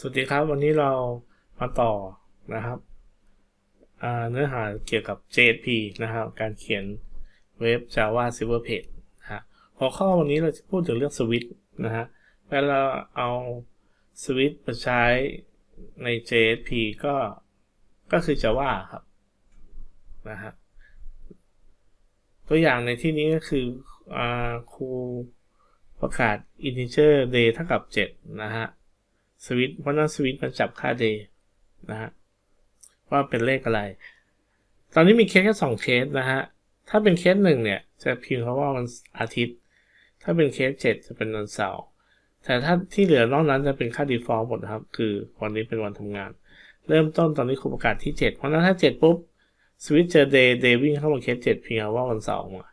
สวัสดีครับ วันนี้เรามาต่อนะครับเนื้อหาเกี่ยวกับ JSP นะครับ การเขียนเว็บ Java Server Page นะฮะหัวข้อวันนี้เราจะพูดถึงเรื่องสวิตนะฮะเวลาเอาสวิตมาใช้ใน JSP ก็ก็คือ Java ครับนะฮะตัวอย่างในที่นี้ก็คืออครูประกาศ integer day เท่ากับ 7 นะฮะ สวิตเพราะนั้นสวิตมันจับค่า day นะฮะว่าเป็นเลขอะไร ตอนนี้มีเคสแค่สองเคสนะฮะ ถ้าเป็นเคสหนึ่งเนี่ย จะพิมพ์คำว่าวันอาทิตย์ ถ้าเป็นเคสเจ็ดจะเป็นวันเสาร์แต่ถ้าที่เหลือนอกนั้นจะเป็นค่า default หมดนะครับ คือวันนี้เป็นวันทำงาน เริ่มต้นตอนนี้ครูประกาศที่ 7 เพราะนั้นถ้า 7 ปุ๊บสวิตเจอ day day วิ่งเข้ามาเคส7พิมพ์คำว่าวันเสาร์มา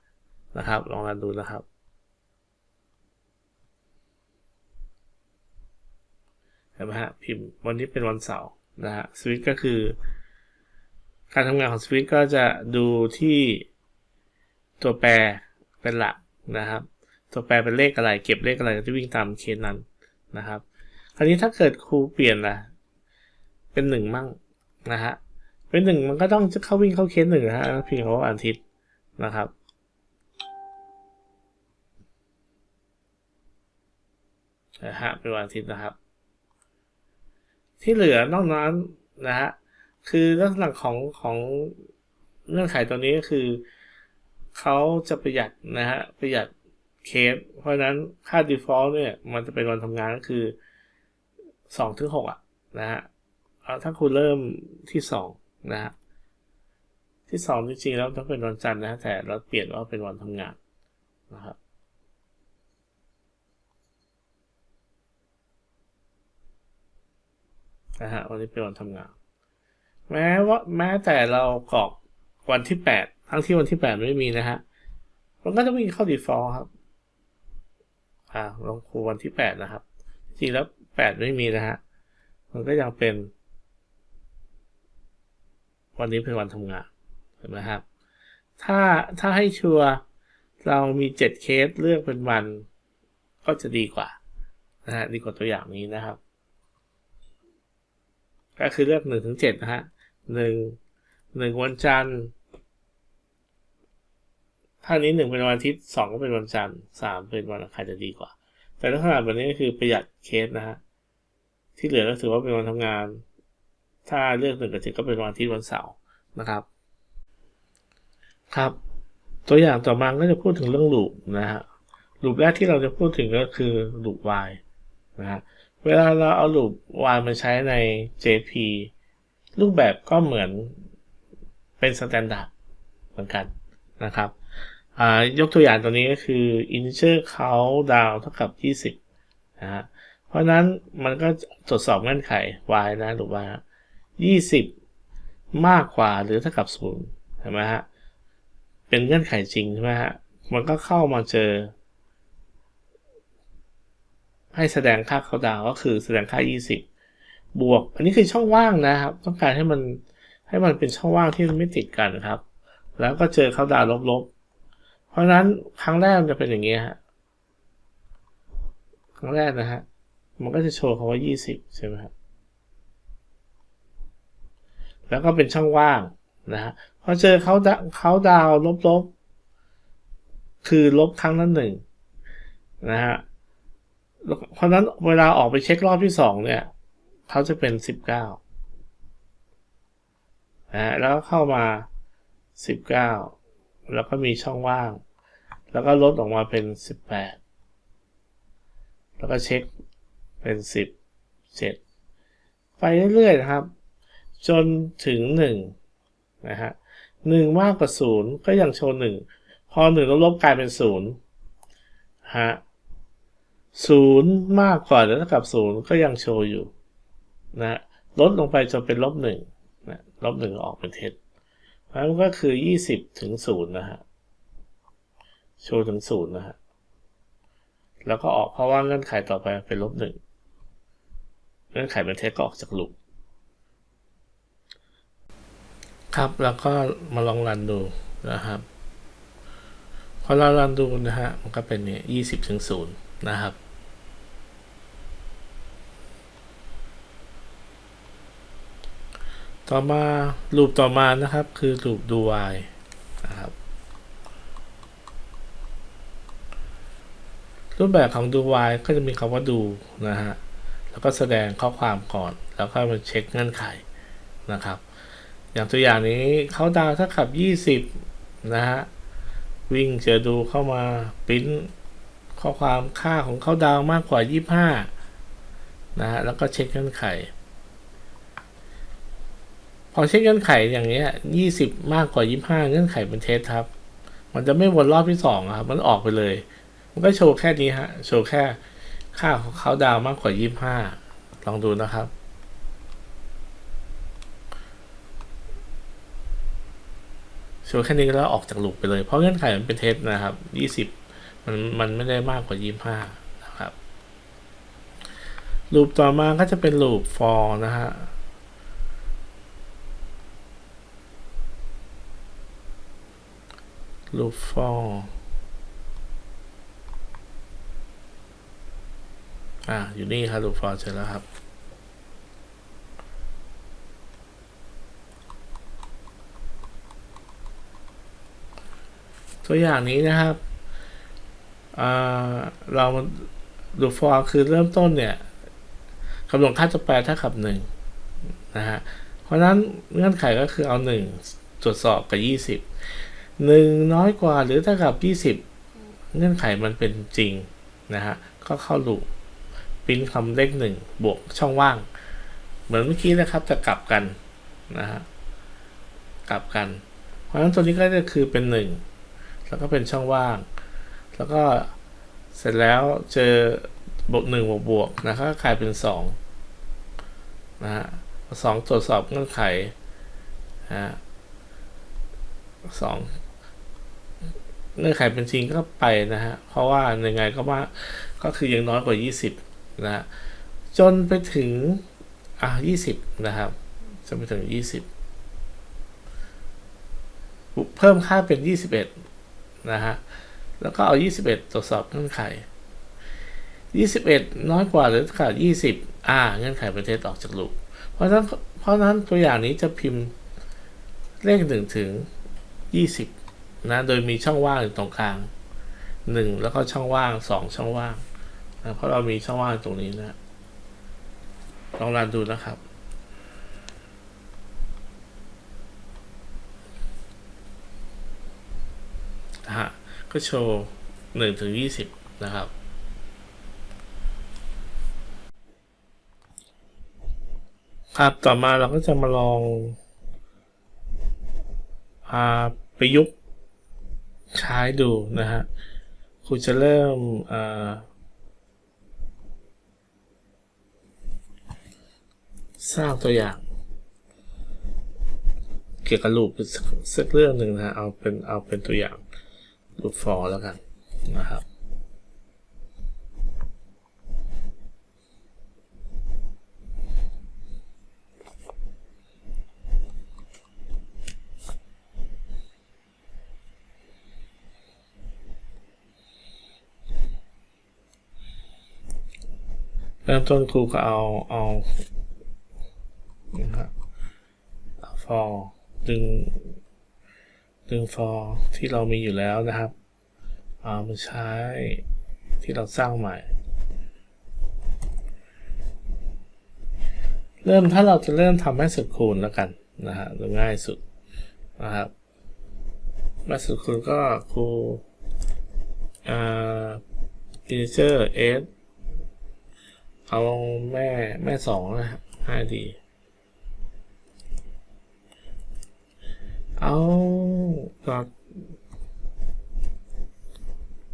นะครับ ลองรันดูนะครับ เห็นไหมฮะพิมพ์วันนี้เป็นวันเสาร์นะฮะสวิตก็คือ การทำงานของสวิตก็จะดูที่ตัวแปรเป็นหลักนะครับ ตัวแปรเป็นเลขอะไร เก็บเลขอะไรจะวิ่งตามเคสนั้นนะครับ คราวนี้ถ้าเกิดครูเปลี่ยนล่ะเป็นหนึ่งมั่งนะฮะเป็นหนึ่งมันก็ต้องจะเข้าวิ่งเข้าเคสหนึ่งนะฮะพิมพ์คำว่าอาทิตย์นะครับนะฮะเป็นวันอาทิตย์นะครับ ที่เหลือนอกนั้นนะฮะคือลักษณะของของเงื่อนไขตัวนี้ก็คือเขาจะประหยัดนะฮะประหยัดเคส เพราะนั้นค่า default เนี่ย มันจะเป็นวันทำงานก็คือ2ถึง6อะนะฮะถ้าคุณเริ่มที่2นะฮะที่2จริงๆแล้วต้องเป็นวันจันทร์นะฮะแต่เราเปลี่ยนว่าเป็นวันทำงานนะครับ นะฮะวันนี้เป็นวันทำงาน แม้ว่าแม้แต่เรากรอกวันที่แปดทั้งที่วันที่แปดไม่มีนะฮะมันก็จะวิ่งเข้า default ครับ อ่าลองคูวันที่แปดนะครับ จริงแล้วแปดไม่มีนะฮะมันก็ยังเป็น วันนี้เป็นวันทำงานเห็นไหมครับ ถ้าถ้าให้ชัวร์เรามีเจ็ดเคสเลือกเป็นวันก็จะดีกว่านะฮะดีกว่าตัวอย่างนี้นะครับ ก็คือเลือกหนึ่งถึงเจ็ดนะฮะหนึ่งหนึ่งวันจันทร์ถ้านี้หนึ่งเป็นวันอาทิตย์สองก็เป็นวันจันทร์สามเป็นวันอังคารจะดีกว่า แต่ถ้าขนาดแบบนี้ก็คือประหยัดเคสนะฮะที่เหลือก็ถือว่าเป็นวันทำงาน ถ้าเลือกหนึ่งกับเจ็ดก็เป็นวันอาทิตย์วันเสาร์นะครับ ครับ ตัวอย่างต่อมาก็จะพูดถึงเรื่องลูปนะฮะลูปแรกที่เราจะพูดถึงก็คือลูป y นะฮะ เวลาเราเอาลูป y มาใช้ใน JP รูปแบบก็เหมือนเป็นสแตนดาร์ดเหมือนกันนะครับยกตัวอย่างตัวนี้ก็คือ integer count down เท่ากับ 20นะฮะเพราะนั้นมันก็ตรวจสอบเงื่อนไข y นะหรือว่า 20 มากกว่าหรือเท่ากับ0เห็นไหมฮะเป็นเงื่อนไขจริงใช่ไหมฮะมันก็เข้ามาเจอ ให้แสดงค่าเขาดาวก็คือแสดงค่า 20 บวก อันนี้คือช่องว่างนะครับ ต้องการให้มันให้มันเป็นช่องว่างที่ไม่ติดกันครับ แล้วก็เจอเขาดาวลบๆ เพราะฉะนั้นครั้งแรกมันจะเป็นอย่างนี้ฮะครั้งแรกนะฮะมันก็จะโชว์คำว่า 20 ใช่ไหมครับแล้วก็เป็นช่องว่างนะฮะพอเจอเขาเขาดาวลบๆ คือลบครั้งนั้นหนึ่งนะฮะ เพราะนั้นเวลาออกไปเช็ครอบที่สองเนี่ยเขาจะเป็นสิบเก้านะแล้วก็เข้ามาสิบเก้าแล้วก็มีช่องว่าง แล้วก็ลดออกมาเป็นสิบแปดแล้วก็เช็คเป็นสิบเจ็ดไปเรื่อยๆนะครับ จนถึงหนึ่งนะฮะหนึ่งมากกว่าศูนย์ก็ยังโชว์หนึ่งพอหนึ่งลบกลายเป็นศูนย์ฮะ ศูนย์มากกว่าหรือเท่ากับศูนย์ก็ยังโชว์อยู่นะลดลงไปจนเป็นลบหนึ่งนะลบหนึ่งออกเป็นเท็จเพราะนั้นก็คือยี่สิบถึงศูนย์นะฮะโชว์ถึงศูนย์นะฮะแล้วก็ออกเพราะว่าเงื่อนไขต่อไปเป็นลบหนึ่งเงื่อนไขเป็นเท็จก็ออกจากลูปครับแล้วก็มาลองรันดูนะครับพอเรารันดูนะฮะมันก็เป็นเนี่ยยี่สิบถึงศูนย์นะครับ ต่อมารูปต่อมานะครับคือรูปดู while นะครับรูปแบบของดู while ก็จะมีคำว่าดูนะฮะแล้วก็แสดงข้อความก่อน แล้วก็มาเช็คเงื่อนไขนะครับ อย่างตัวอย่างนี้เขาดาวเท่ากับ 20 นะฮะวิ่งเจอดูเข้ามาปริ้นข้อความค่าของเขาดาวมากกว่า 25นะฮะแล้วก็เช็คเงื่อนไข พอเช็คเงื่อนไขอย่างเงี้ย20มากกว่า25เงื่อนไขเป็นเท็จครับ มันจะไม่วนรอบที่สองครับ มันออกไปเลย มันก็โชว์แค่นี้ฮะ โชว์แค่ค่าของเขาดาวมากกว่า25ลองดูนะครับ โชว์แค่นี้แล้วออกจากลูปไปเลย เพราะเงื่อนไขมันเป็นเท็จนะครับ20มันมันไม่ได้มากกว่า25นะครับ ลูปต่อมาก็จะเป็นลูป for นะฮะ ลูป for อ่าอยู่นี่ครับลูป for เสร็จแล้วครับ ตัวอย่างนี้นะครับอ่าเราดู for คือเริ่มต้นเนี่ยกำหนดค่าตัวแปรเท่ากับหนึ่งนะฮะเพราะฉะนั้นเงื่อนไขก็คือเอาหนึ่งตรวจสอบกับยี่สิบ หนึ่งน้อยกว่าหรือเท่ากับยี่สิบเงื่อนไขมันเป็นจริงนะฮะก็เข้าลูปปิ้นคำเลขหนึ่งบวกช่องว่าง เหมือนเมื่อกี้นะครับจะกลับกันนะฮะกลับกัน เพราะฉะนั้นตัวนี้ก็จะคือเป็นหนึ่งแล้วก็เป็นช่องว่าง แล้วก็เสร็จแล้วเจอบวกหนึ่งบวกบวกนะครับก็กลายเป็นสองนะฮะสองตรวจสอบเงื่อนไขนะฮะสอง เงื่อนไขเป็นจริงก็ไปนะฮะ เพราะว่ายังไงก็ว่าก็คือยังน้อยกว่า 20นะฮะจนไปถึง อะ20 นะครับ จนไปถึง 20 เพิ่มค่าเป็น 21 นะฮะ แล้วก็เอา 21 ตรวจสอบเงื่อนไข 21 น้อยกว่าหรือเท่ากับ20 อ่า เงื่อนไขประเทศออกจากลูปเพราะฉะนั้นเพราะฉะนั้นตัวอย่างนี้จะพิมพ์เลข1ถึง 20 นะโดยมีช่องว่างอยู่ตรงกลาง 1 แล้วก็ช่องว่าง 2 ช่องว่างนะเพราะเรามีช่องว่างตรงนี้นะลองรันดูนะครับฮะก็โชว์หนึ่งถึงยี่สิบนะครับครับ ต่อมาเราก็จะมาลองอาประยุกต์ ใช้ดูนะฮะครูจะเริ่มสร้างตัวอย่าง เกี่ยวกับรูปสักสักเรื่องหนึ่งนะฮะเอาเป็นเอาเป็นตัวอย่างรูปฟอร์แล้วกันนะครับ ริ่มต้นครูก็เอาเอานะครับเอาฟอร์ดึง ดึงฟอร์ที่เรามีอยู่แล้วนะครับเอามาใช้ที่เราสร้างใหม่ เริ่มถ้าเราจะเริ่มทำแม่สุดคูณแล้วกันนะฮะหรือง่ายสุดนะครับแม่สุดคูณก็ครูอ่า integer s เอาแม่แม่สองนะครับง่าดี เอาก็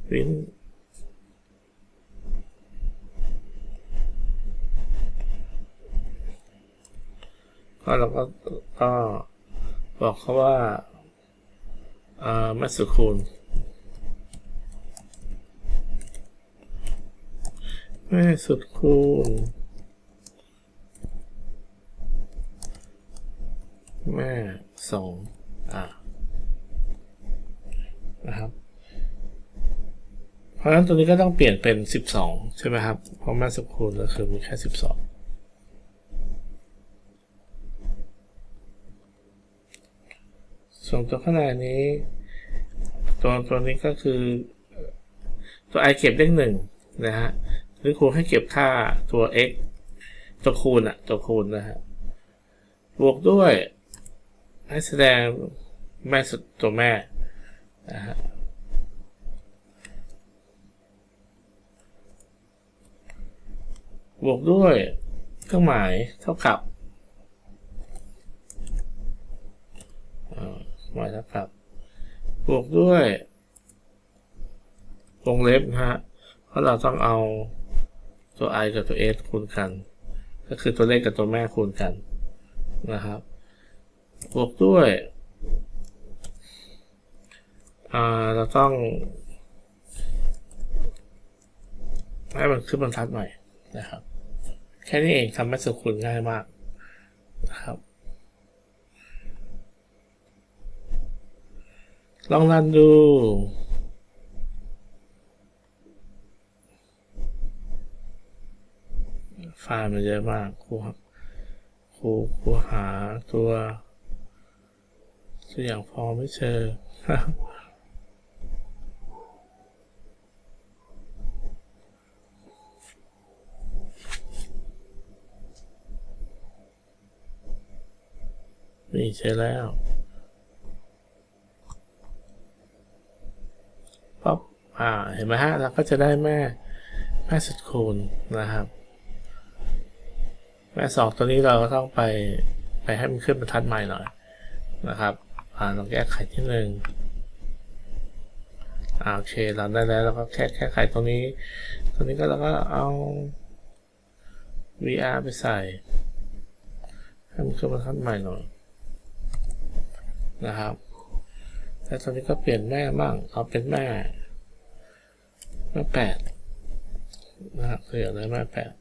พิมพ์ก็เราก็ก็บอกเขาว่าอ่าแม่สุคูณ แม่สุดคูณแม่สองอ่านะครับ เพราะฉะนั้นตัวนี้ก็ต้องเปลี่ยนเป็นสิบสองใช่ไหมครับ เพราะแม่สุดคูณก็คือมีแค่สิบสองส่วนตัวข้างในนี้ตัวตัวนี้ก็คือตัว i เก็บเลขหนึ่งนะฮะ หรือครูให้เก็บค่าตัว x ตัวคูณอะตัวคูณนะฮะบวกด้วยให้แสดงแม่สุดตัวแม่นะฮะบวกด้วยเครื่องหมายเท่ากับหมายเท่ากับบวกด้วยวงเล็บนะฮะเพราะเราต้องเอา ตัว i กับตัว s คูณกัน ก็คือตัวเลขกับตัวแม่คูณกันนะครับบวกด้วยเราต้องให้มันขึ้นบรรทัดใหม่นะครับ แค่นี้เองทำให้สุขุนง่ายมากนะครับ ลองรันดู ไฟล์มันเยอะมากครูครูครูหาตัวตัวอย่างพอไม่เจอนี่เจอแล้วป๊อปอ่า เห็นไหมฮะ เราก็จะได้แม่ แม่สุดคูณนะครับ แม่สองตัวนี้เราก็ต้องไปไปให้มันขึ้นบรรทัดใหม่หน่อยนะครับอ่าลองแก้ไขที่หนึ่งอ่าโอเคเราได้แล้วเราก็แค่แค่ไขตรงนี้ ตรงนี้ก็เราก็เอา VR ไปใส่ให้มันขึ้นบรรทัดใหม่หน่อยนะครับแต่ตอนนี้ก็เปลี่ยนแม่บ้าง เอาเป็นแม่แม่แปดนะครับเปลี่ยนเลยแม่แปด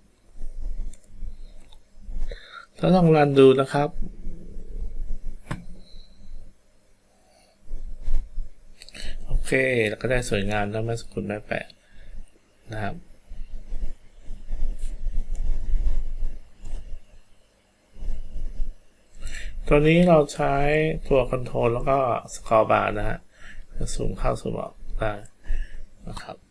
ถ้าลองรันดูนะครับ โอเค แล้วก็ได้สวยงามแล้วแม่สกุลแม่แปะนะครับตัวนี้เราใช้ตัวคอนโทรลแล้วก็สกอร์บาร์นะฮะจะซูมเข้าซูมออกได้นะครับ